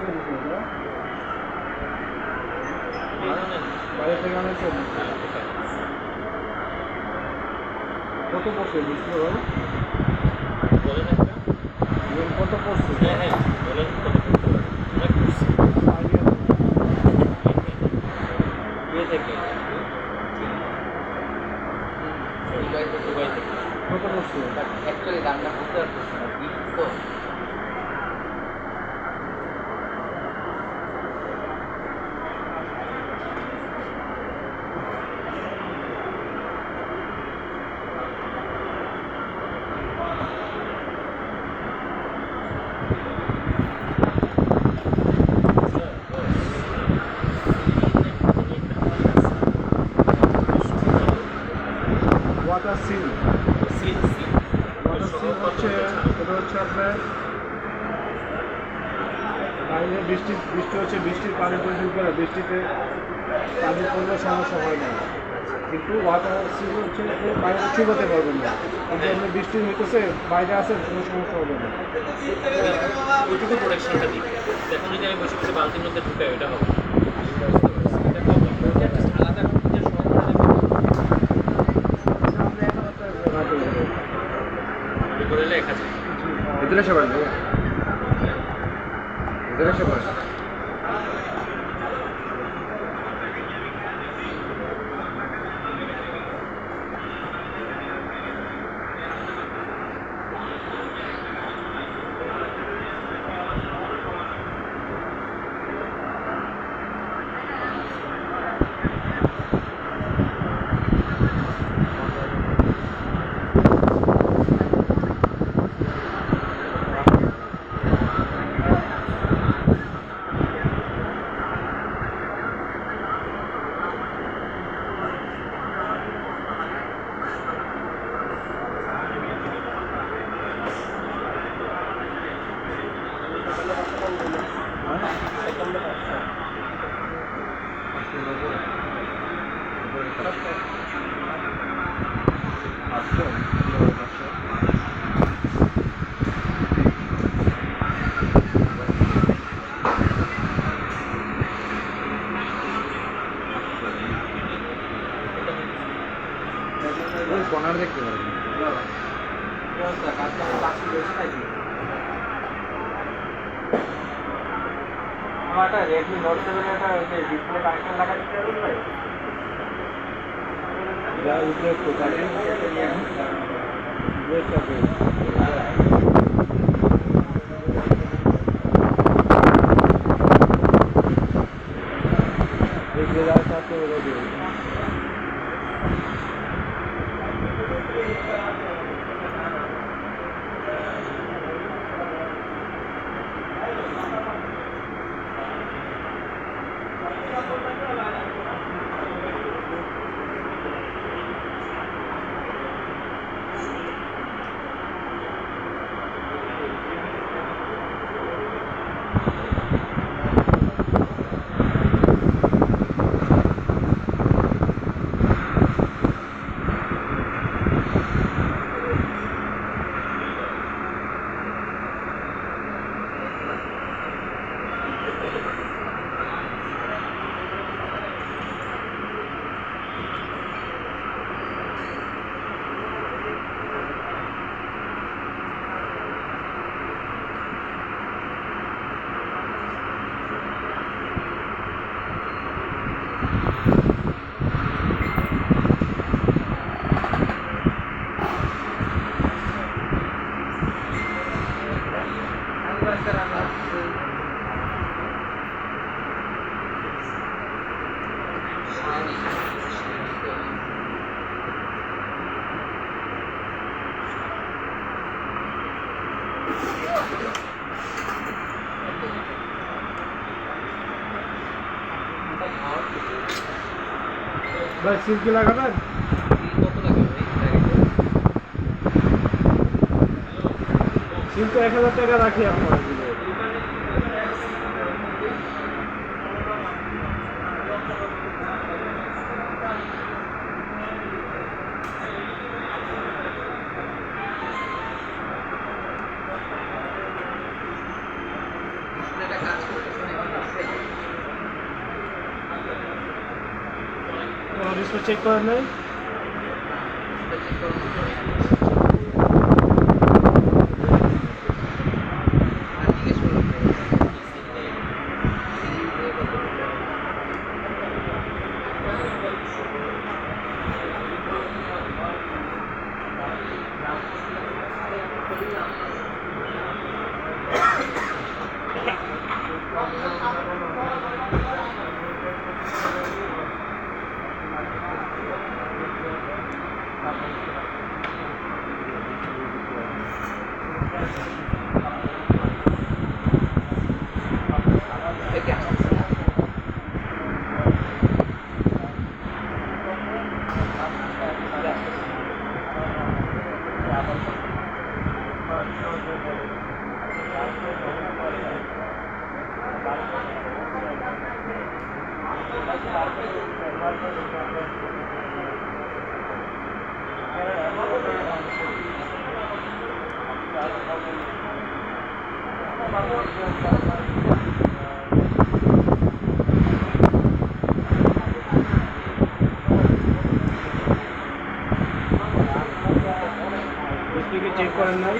থেকে দিচ্ছে এটা বাইরে থেকে আনাইছে কত পড়ছে ডিসপ্লে ভাই বলেন একটা এর কত পড়ছে হ্যাঁ হ্যাঁ বলেন কত করতে পারেন অনেক করছি আইডিয়া ইয়ে থেকে দুবাই থেকে দুবাই থেকে কত পড়ছে অ্যাকচুয়ালি দামটা বুঝতে পারতেছি না gift তো water seal seal seal water seal হচ্ছে এটা হচ্ছে আপনার বাইরে বৃষ্টি বৃষ্টি হচ্ছে বৃষ্টির পানি পরিশোধ করে বৃষ্টিতে পানি পড়লে সমস্যা হয় না। কিন্তু ওয়াটার হচ্ছে বাইরে চুবোতে পারবেন না। কিন্তু আপনি বৃষ্টি হইতেছে বাইরে আছে কোনো সমস্যা হবে না। ওইটুকু প্রোডাকশনটা দিবে এখন যদি আমি বসে বসে বালতির মধ্যে ঢুকাই ওটা হবে। না। এটা problem। ওইটা just আলাদা যে সহকারে এটা আপনি এক হাজার টাকা করে ভাই সিল্কি লাগাবেন? কত সিল এক হাজার টাকা রাখি আপনার এটা কাজ করে ডিসপ্লে চেক করেন নাই ডিসপ্লে কি চেক করেন নাই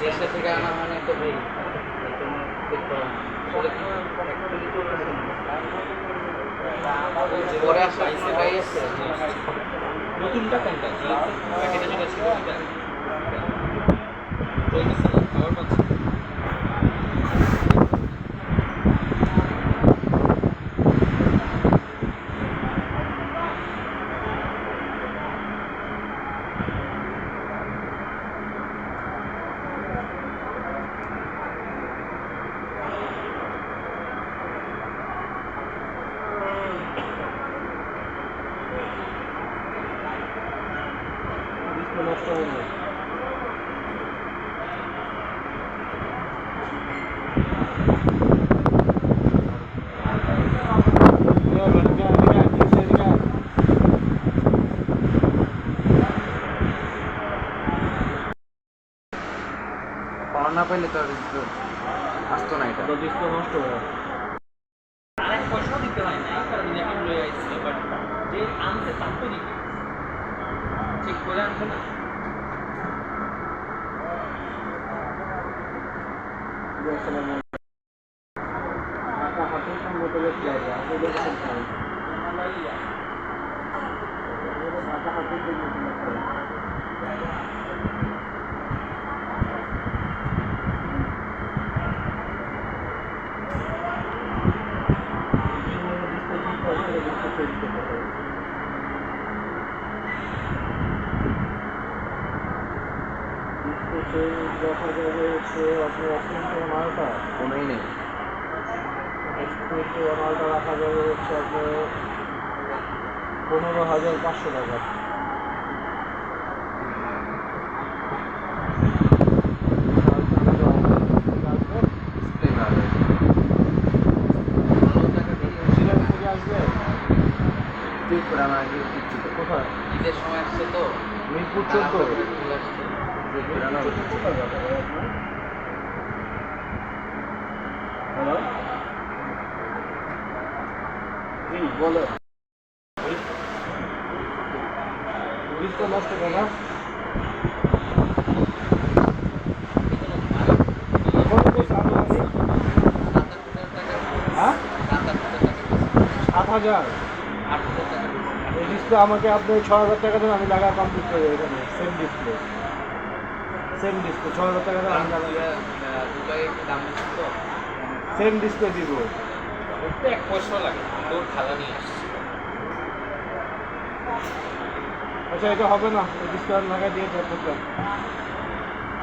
দেশে থেকে আনা মানে নতুনটা কোনটা? প্যাকেটে যেটা ছিল ওইটা চলতেছে না খাবার পাচ্ছি পাইলে তো আর আসতো না এটা। ডিসপ্লে নষ্ট পয়সাও দিতে হয় না কারণ রিলেটিভ লয়ে আসছে বাট যে আনছে তার তো দিতে চেক করে আনছে না? টাকা হাতে সম্মত করতে হবে আসলে করতে হবে টাকা হাতে করতে হবে দেখা যাবে হচ্ছে আপনার অত্যন্ত মালটা কোনোই নেই এক্সপ্রেসে মালটা রাখা যাবে হচ্ছে আপনার পনেরো হাজার পাঁচশো টাকা। ঈদের সময় আসছে তো মিরপুর চোদ্দ হ্যালো বলো। নষ্ট? হ্যাঁ? সাত হাজার। এই ডিসপ্লে আমাকে আপনি ছ হাজার টাকা দেন আমি লাগা কমপ্লিট করে এখানে। সেম ডিসপ্লে সেম ডিসপ্লে ছ হাজার টাকা দেন আমি লাগা সেম ডিসপ্লে দিব। এক পয়সাও লাগে তোর খালা নিয়ে আসছে। আচ্ছা এটা হবে না আমি লাগাই দিয়ে প্রোগ্রাম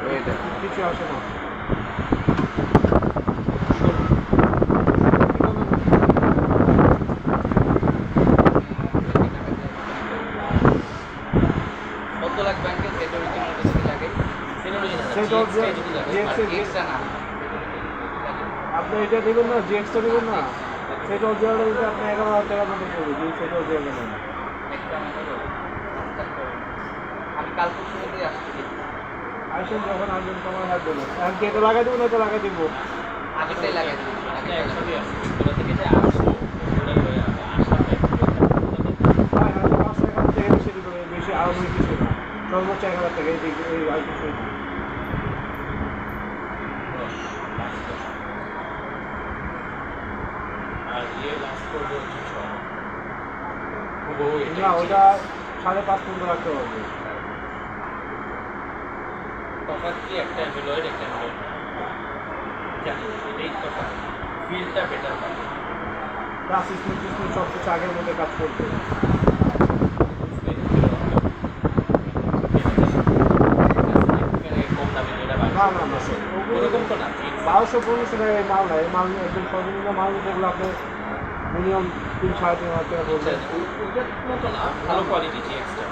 ওইটা কিছু আসে না। আপনি এটা দেবেন না জি এক্সটা দেবেন না? সেটা আপনি এগারো হাজার টাকা মতো যদি সেটা আমি কাল আসছি। আসেন যখন আসবেন হাত দেবো। কি এটা লাগাই দেবো না এটা লাগাই দেবো লাগাই একসাথে থেকে যে আসব হাজার সর্বোচ্চ এক টাকা এই দিক এই আর না। ওটা সাড়ে পাঁচ পর্যন্ত রাখতে পারবে কি একটা অ্যান্ড্রয়েড একটা অ্যান্ড্রয়েড বেটার পাবে স্ক্রিন টিস্ক্রিন সব আগের মধ্যে কাজ করবে না না না ওরকম তো না বারোশো পনেরোশো টাকা মাল নাই এই মাল একদম সর্বনিম্ন মাল যেগুলো আপনি মিনিমাম তিন সাড়ে তিন হাজার টাকা আচ্ছা, মতো না ভালো কোয়ালিটি এক্সট্রা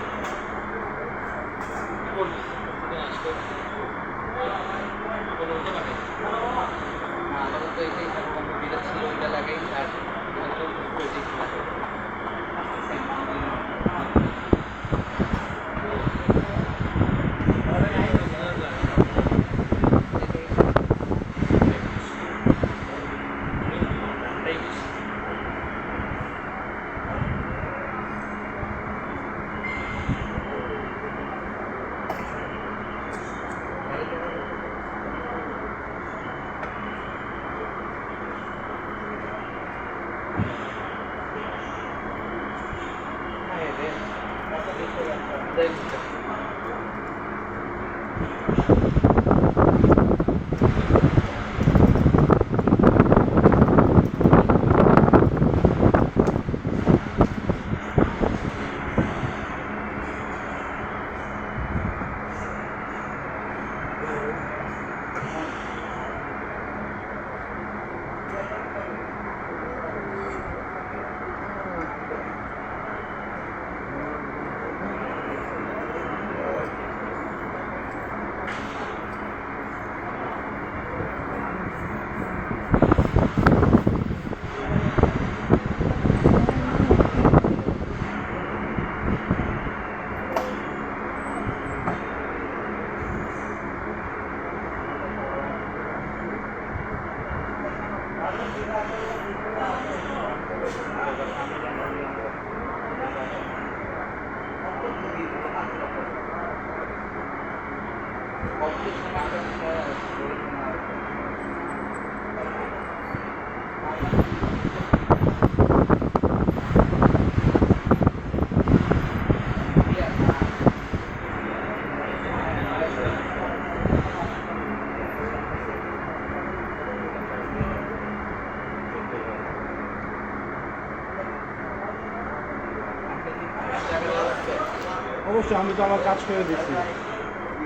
আমি তো আমার কাজ করে দিচ্ছি।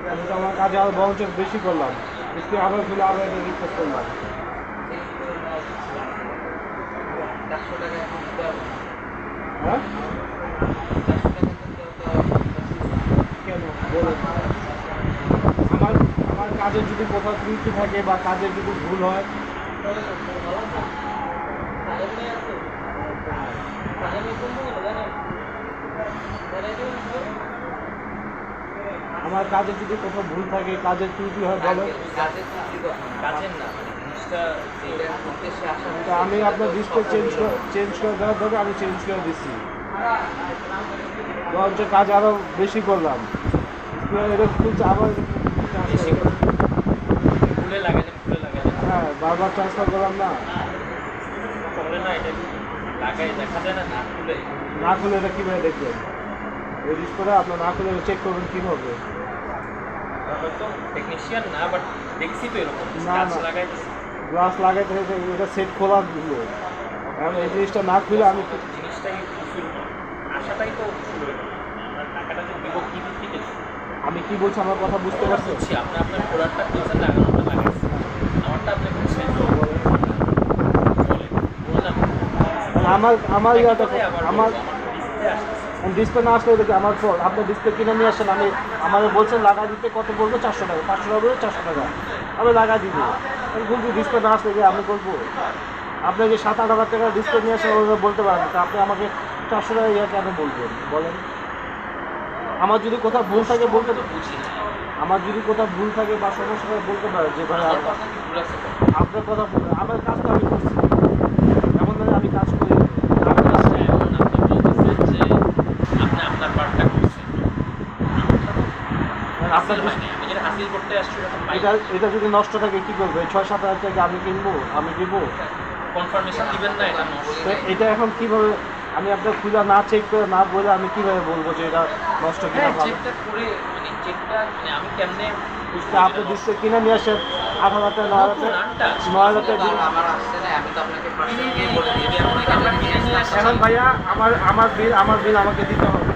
আমি তো আমার কাজে আরও বরঞ্চ বেশি করলাম। একটু আবার খুলে আবার এটা রিকোয়েস্ট করলাম। হ্যাঁ? আমার আমার কাজের যদি কোথাও ত্রুটি থাকে বা কাজের যদি ভুল হয়। আমার কাজে যদি কোথাও ভুল থাকে কাজের ত্রুটি হয় বলো। মানে তো আমি আপনার ডিসপ্লে চেঞ্জ চেঞ্জ করে দেওয়ার দরকার আমি চেঞ্জ করে দিচ্ছি। বরঞ্চ কাজ আরও বেশি করলাম। আবার হ্যাঁ বারবার ট্রান্সফার করলাম না। না খুলে এটা কীভাবে দেখবেন? আপনার না চেক করবেন কীভাবে। হয়তো টেকনিশিয়ান না বাট দেখছি তো এরকম না, কাজ না। লাগাই গ্লাস লাগাইতে এটা সেট খোলা দিল এখন এই জিনিসটা না খুলে আমি জিনিসটাই আশাটাই তো টাকাটা যে দিব কি? আমি কি বলছি আমার কথা বুঝতে আপনি আপনার প্রোডাক্টটা খুঁজছেন লাগানোটা লাগাইছেন আমারটা আপনি বুঝছেন আমার আমার আমার বলব? আমার ডিসপ্লে আসতেছে ডিসপ্লে না আসলে দেখি আমার ফোন আপনি ডিসপ্লে কিনে নিয়ে আসেন, আমি আমাদের বলছেন লাগা দিতে কত বলব? চারশো টাকা। পাঁচশো টাকা বলব, চারশো টাকা। আমি লাগা দিব। আমি বলছি ডিসপ্লে না আসলে যে আমি বলব। আপনি যে সাত আট হাজার টাকা ডিসপ্লে নিয়ে আসেন বলতে পারেন তা আপনি আমাকে চারশো টাকা ইয়ে কেন বলবেন বলেন। আমার যদি কোথাও ভুল থাকে বলতে আমার যদি কোথাও ভুল থাকে বা সমস্যা বলতে পারে যে ভাই, আপনার কথা আমার কাজটা আমি করছি এমন নয় আমি কাজ করি আমার কাজ এখন আপনি বলতেছেন যে আপনি আপনার পার্টটা করছেন আপনার হাসিল আমি হাসিল করতে আসছি এটা এটা যদি নষ্ট থাকে কি করবে? ছয় সাত হাজার টাকা আমি কিনবো আমি দিব। কনফার্মেশন দিবেন না এটা তো এটা এখন কীভাবে আমি আপনার খুলে না চেক করে না বলে আমি কীভাবে বলব যে এটা নষ্ট কিনা হ্যাঁ ভালো? চেকটা করে মানে চেকটা মানে আমি কেমনে বুঝব আপনি ডিসপ্লে কিনে নিয়ে আসেন। আট হাজার টাকা নয় হাজার টাকা নয় হাজার টাকা আমার আসছে না আমি তো আপনাকে পার্সোনালি বলে দিই যদি আপনাকে আমরা কিনে নিয়ে আসি এখন ভাইয়া আমার আমার বিল আমার বিল আমাকে দিতে হবে।